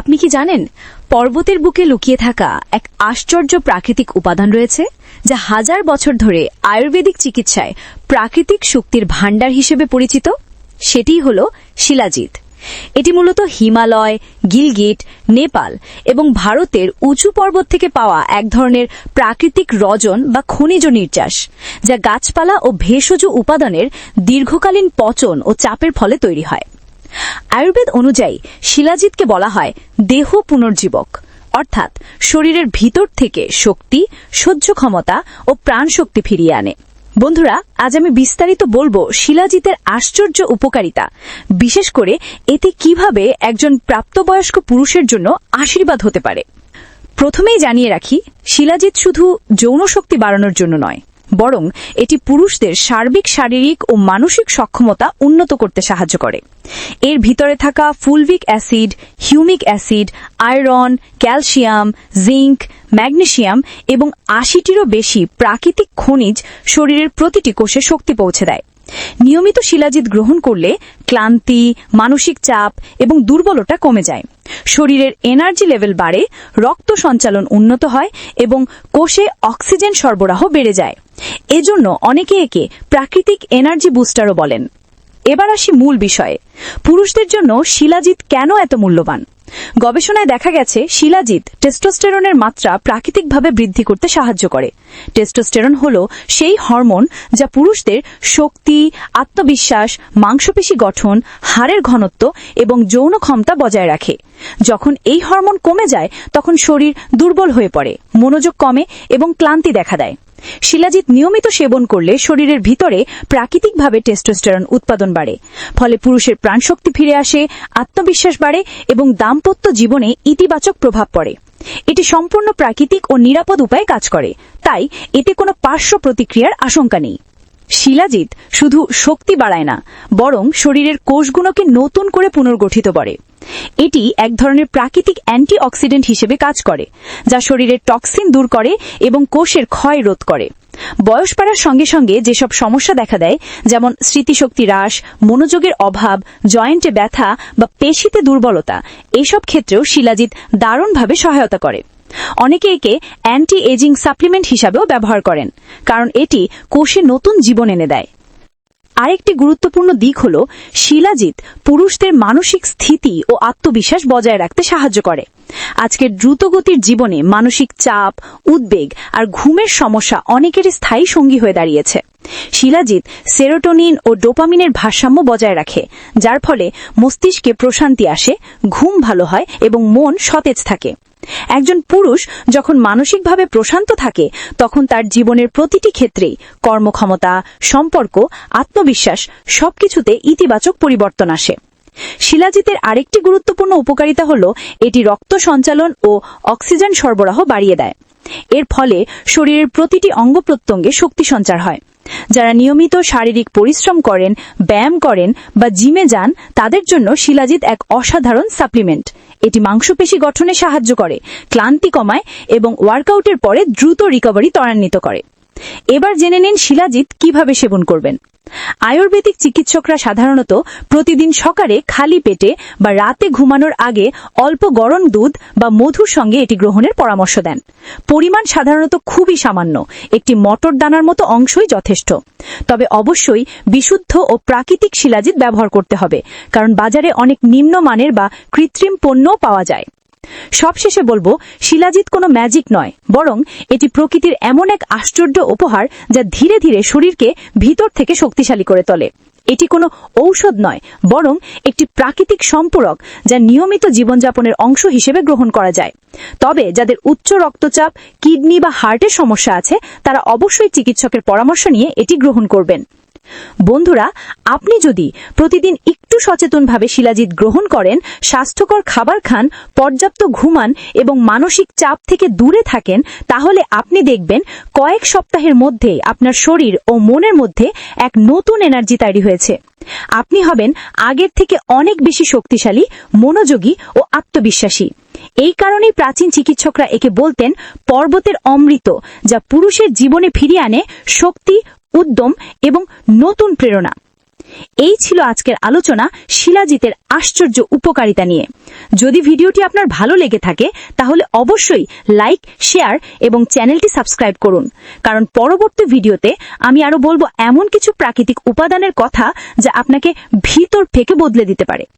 আপনি কি জানেন, পর্বতের বুকে লুকিয়ে থাকা এক আশ্চর্য প্রাকৃতিক উপাদান রয়েছে, যা হাজার বছর ধরে আয়ুর্বেদিক চিকিৎসায় প্রাকৃতিক শক্তির ভাণ্ডার হিসেবে পরিচিত? সেটিই হল শিলাজিৎ। এটি মূলত হিমালয়, গিলগিট, নেপাল এবং ভারতের উঁচু পর্বত থেকে পাওয়া এক ধরনের প্রাকৃতিক রজন বা খনিজ নির্যাস, যা গাছপালা ও ভেষজ উপাদানের দীর্ঘকালীন পচন ও চাপের ফলে তৈরি হয়। আয়ুর্বেদ অনুযায়ী শিলাজিৎকে বলা হয় দেহ পুনর্জীবক। অর্থাৎ শরীরের ভিতর থেকে শক্তি, সহ্য ক্ষমতা ও প্রাণশক্তি ফিরিয়ে আনে। বন্ধুরা, আজ আমি বিস্তারিত বলব শিলাজিতের আশ্চর্য উপকারিতা। বিশেষ করে এতে কীভাবে একজন প্রাপ্তবয়স্ক পুরুষের জন্য আশীর্বাদ হতে পারে। প্রথমেই জানিয়ে রাখি, শিলাজিৎ শুধু যৌন শক্তি বাড়ানোর জন্য নয় বরং এটি পুরুষদের সার্বিক, শারীরিক ও মানসিক সক্ষমতা উন্নত করতে সাহায্য করে। এর ভিতরে থাকা fulvic acid, humic acid, iron, calcium, zinc magnesium এবং আশিটিরও বেশি প্রাকৃতিক খনিজ শরীরের প্রতিটি কোষে শক্তি পৌঁছে দেয়। নিয়মিত শিলাজিৎ গ্রহণ করলে ক্লান্তি, মানসিক চাপ এবং দুর্বলতা কমে যায়। শরীরের এনার্জি লেভেল বাড়ে, রক্ত সঞ্চালন উন্নত হয় এবং কোষে অক্সিজেন সরবরাহ বেড়ে যায়। এজন্য অনেকে একে প্রাকৃতিক এনার্জি বুস্টারও বলেন। এবার আসি মূল বিষয়ে। পুরুষদের জন্য শিলাজিৎ কেন এত মূল্যবান? গবেষণায় দেখা গেছে, শিলাজিৎ টেস্টোস্টেরনের মাত্রা প্রাকৃতিকভাবে বৃদ্ধি করতে সাহায্য করে। টেস্টোস্টেরন হল সেই হরমোন যা পুরুষদের শক্তি, আত্মবিশ্বাস, মাংসপেশি গঠন, হাড়ের ঘনত্ব এবং যৌন ক্ষমতা বজায় রাখে। যখন এই হরমোন কমে যায়, তখন শরীর দুর্বল হয়ে পড়ে, মনোযোগ কমে এবং ক্লান্তি দেখা দেয়। শিলাজিৎ নিয়মিত সেবন করলে শরীরের ভিতরে প্রাকৃতিকভাবে টেস্টোস্টেরন উৎপাদন বাড়ে। ফলে পুরুষের প্রাণশক্তি ফিরে আসে, আত্মবিশ্বাস বাড়ে এবং দাম্পত্য জীবনে ইতিবাচক প্রভাব পড়ে। এটি সম্পূর্ণ প্রাকৃতিক ও নিরাপদ উপায়ে কাজ করে। তাই এতে কোনো পার্শ্ব প্রতিক্রিয়ার আশঙ্কা নেই। শিলাজিৎ শুধু শক্তি বাড়ায় না, বরং শরীরের কোষগুলোকে নতুন করে পুনর্গঠিত করে। এটি এক ধরনের প্রাকৃতিক অ্যান্টিঅক্সিডেন্ট হিসেবে কাজ করে, যা শরীরের টক্সিন দূর করে এবং কোষের ক্ষয় রোধ করে। বয়স বাড়ার সঙ্গে সঙ্গে যেসব সমস্যা দেখা দেয়, যেমন স্মৃতিশক্তি হ্রাস, মনোযোগের অভাব, জয়েন্টে ব্যথা বা পেশিতে দুর্বলতা, এসব ক্ষেত্রেও শিলাজিৎ দারুণভাবে সহায়তা করে। অনেকে একে অ্যান্টি এজিং সাপ্লিমেন্ট হিসাবেও ব্যবহার করেন, কারণ এটি কোষে নতুন জীবন এনে দেয়। আরেকটি গুরুত্বপূর্ণ দিক হল, শিলাজিৎ পুরুষদের মানসিক স্থিতি ও আত্মবিশ্বাস বজায় রাখতে সাহায্য করে। আজকের দ্রুতগতির জীবনে মানসিক চাপ, উদ্বেগ আর ঘুমের সমস্যা অনেকেরই স্থায়ী সঙ্গী হয়ে দাঁড়িয়েছে। শিলাজিৎ সেরোটোনিন ও ডোপামিনের ভারসাম্য বজায় রাখে, যার ফলে মস্তিষ্কে প্রশান্তি আসে, ঘুম ভালো হয় এবং মন সতেজ থাকে। একজন পুরুষ যখন মানসিকভাবে প্রশান্ত থাকে, তখন তার জীবনের প্রতিটি ক্ষেত্রেই কর্মক্ষমতা, সম্পর্ক, আত্মবিশ্বাস সবকিছুতে ইতিবাচক পরিবর্তন আসে। শিলাজিতের আরেকটি গুরুত্বপূর্ণ উপকারিতা হল, এটি রক্ত সঞ্চালন ও অক্সিজেন সরবরাহ বাড়িয়ে দেয়। এর ফলে শরীরের প্রতিটি অঙ্গ প্রত্যঙ্গে শক্তি সঞ্চার হয়। যারা নিয়মিত শারীরিক পরিশ্রম করেন, ব্যায়াম করেন বা জিমে যান, তাদের জন্য শিলাজিৎ এক অসাধারণ সাপ্লিমেন্ট। এটি মাংসপেশি গঠনে সাহায্য করে ক্লান্তি কমায় এবং ওয়ার্কআউটের পরে দ্রুত রিকভারি ত্বরান্বিত করে। এবার জেনে নিন শিলাজিৎ কীভাবে সেবন করবেন। আয়ুর্বেদিক চিকিৎসকরা সাধারণত প্রতিদিন সকালে খালি পেটে বা রাতে ঘুমানোর আগে অল্প গরম দুধ বা মধুর সঙ্গে এটি গ্রহণের পরামর্শ দেন। পরিমাণ সাধারণত খুবই সামান্য, একটি মটর দানার মতো অংশই যথেষ্ট। তবে অবশ্যই বিশুদ্ধ ও প্রাকৃতিক শিলাজিৎ ব্যবহার করতে হবে, কারণ বাজারে অনেক নিম্নমানের বা কৃত্রিম পণ্যও পাওয়া যায়। সবশেষে বলব, শিলাজিৎ কোনো ম্যাজিক নয়, বরং এটি প্রকৃতির এমন এক আশ্চর্য উপহার যা ধীরে ধীরে শরীরকে ভিতর থেকে শক্তিশালী করে তোলে। এটি কোনো ঔষধ নয়, বরং একটি প্রাকৃতিক সম্পূরক যা নিয়মিত জীবনযাপনের অংশ হিসেবে গ্রহণ করা যায়। তবে যাদের উচ্চ রক্তচাপ, কিডনি বা হার্টের সমস্যা আছে, তারা অবশ্যই চিকিৎসকের পরামর্শ নিয়ে এটি গ্রহণ করবেন। বন্ধুরা, আপনি যদি প্রতিদিন একটু সচেতনভাবে শিলাজিৎ গ্রহণ করেন, স্বাস্থ্যকর খাবার খান, পর্যাপ্ত ঘুমান এবং মানসিক চাপ থেকে দূরে থাকেন, তাহলে আপনি দেখবেন কয়েক সপ্তাহের মধ্যে আপনার শরীর ও মনের মধ্যে এক নতুন এনার্জি তৈরি হয়েছে। আপনি হবেন আগের থেকে অনেক বেশি শক্তিশালী, মনোযোগী ও আত্মবিশ্বাসী। এই কারণেই প্রাচীন চিকিৎসকরা একে বলতেন পর্বতের অমৃত, যা পুরুষের জীবনে ফিরিয়ে আনে শক্তি উদ্যম এবং নতুন প্রেরণা। এই ছিল আজকের আলোচনা শিলাজিতের আশ্চর্য উপকারিতা নিয়ে। যদি ভিডিওটি আপনার ভালো লেগে থাকে, তাহলে অবশ্যই লাইক, শেয়ার এবং চ্যানেলটি সাবস্ক্রাইব করুন। কারণ পরবর্তী ভিডিওতে আমি আরও বলব এমন কিছু প্রাকৃতিক উপাদানের কথা যা আপনাকে ভিতর থেকে বদলে দিতে পারে।